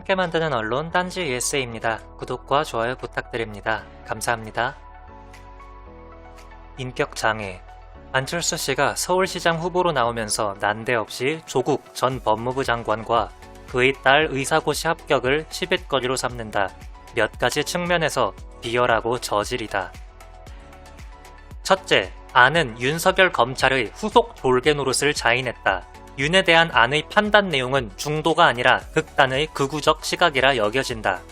함께 만드는 언론 딴지 USA입니다. 구독과 좋아요 부탁드립니다. 감사합니다. 인격 장애 안철수 씨가 서울시장 후보로 나오면서 난데없이 조국 전 법무부 장관과 그의 딸 의사고시 합격을 시빗거리로 삼는다. 몇 가지 측면에서 비열하고 저질이다. 첫째, 안은 윤석열 검찰의 후속 졸개 노릇을 자인했다. 윤에 대한 안의 판단 내용은 중도가 아니라 극단의 극우적 시각이라 여겨진다.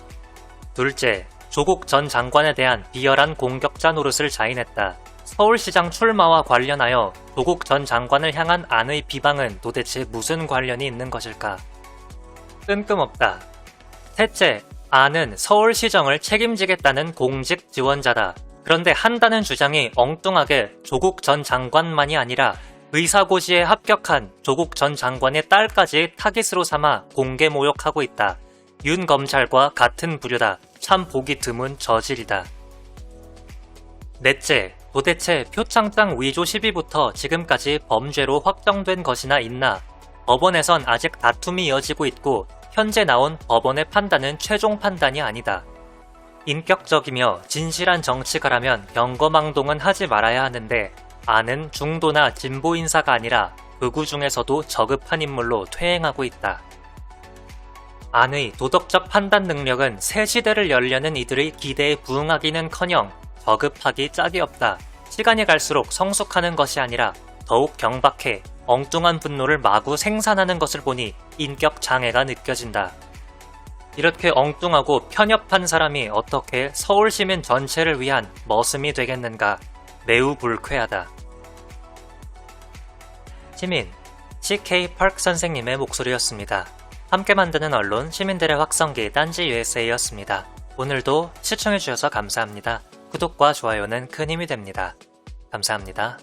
둘째, 조국 전 장관에 대한 비열한 공격자 노릇을 자인했다. 서울시장 출마와 관련하여 조국 전 장관을 향한 안의 비방은 도대체 무슨 관련이 있는 것일까? 뜬금없다. 셋째, 안은 서울시정을 책임지겠다는 공직 지원자다. 그런데 한다는 주장이 엉뚱하게 조국 전 장관만이 아니라 의사고시에 합격한 조국 전 장관의 딸까지 타깃으로 삼아 공개 모욕하고 있다. 윤 검찰과 같은 부류다. 참 보기 드문 저질이다. 넷째, 도대체 표창장 위조 시비부터 지금까지 범죄로 확정된 것이나 있나? 법원에선 아직 다툼이 이어지고 있고 현재 나온 법원의 판단은 최종 판단이 아니다. 인격적이며 진실한 정치가라면 경거망동은 하지 말아야 하는데 아는 중도나 진보 인사가 아니라 극우 중에서도 저급한 인물로 퇴행하고 있다. 안의 도덕적 판단 능력은 새 시대를 열려는 이들의 기대에 부응하기는커녕 저급하기 짝이 없다. 시간이 갈수록 성숙하는 것이 아니라 더욱 경박해 엉뚱한 분노를 마구 생산하는 것을 보니 인격 장애가 느껴진다. 이렇게 엉뚱하고 편협한 사람이 어떻게 서울 시민 전체를 위한 머슴이 되겠는가 매우 불쾌하다. 시민 CK 파크 선생님의 목소리였습니다. 함께 만드는 언론 시민들의 확성기 딴지 USA였습니다. 오늘도 시청해주셔서 감사합니다. 구독과 좋아요는 큰 힘이 됩니다. 감사합니다.